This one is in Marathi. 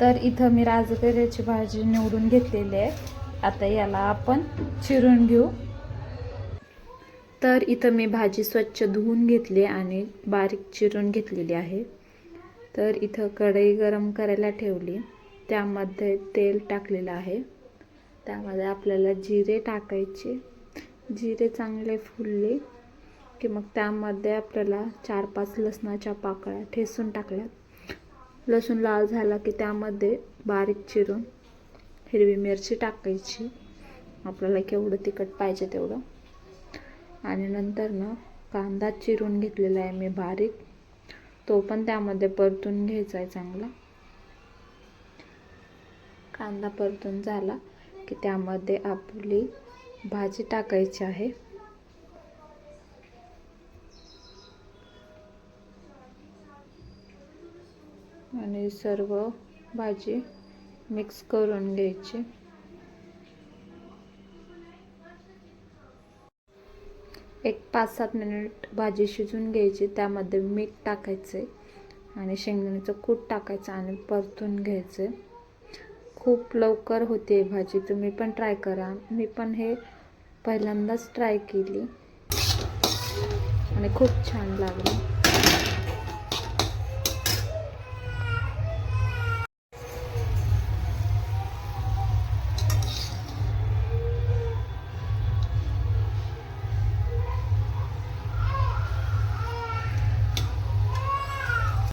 तर इथं मी राजगिऱ्याची भाजी निवडून घेतलेली आहे. आता याला आपण चिरून घेऊ. तर इथं मी भाजी स्वच्छ धुवून घेतली आणि बारीक चिरून घेतलेली आहे. तर इथं कढई गरम करायला ठेवली. त्यामध्ये तेल टाकलेलं आहे. त्यामध्ये आपल्याला जिरे टाकायचे. जिरे चांगले फुलले की मग त्यामध्ये आपल्याला चार पाच लसणाच्या पाकळ्या ठेसून टाकल्यात. लसूण लाल झाला की त्यामध्ये बारीक चिरून हिरवी मिरची टाकायची. आपल्याला केवढं तिखट पाहिजे तेवढं. आणि नंतर ना कांदा चिरून घेतलेला आहे मी बारीक. तो पण त्यामध्ये परतून घ्यायचा आहे चांगला. कांदा परतून झाला की त्यामध्ये आपली भाजी टाकायची आहे. आणि सर्व भाजी मिक्स करून घ्यायची. एक पाच सात मिनिट भाजी शिजून घ्यायची त्यामध्ये मीठ टाकायचे आणि शेंगदाण्याचं कूट टाकायचं आणि परतून घ्यायचे खूप लवकर होते भाजी तुम्ही पण ट्राय करा. मी पण हे पहिल्यांदाच ट्राय केली. आणि खूप छान लागली.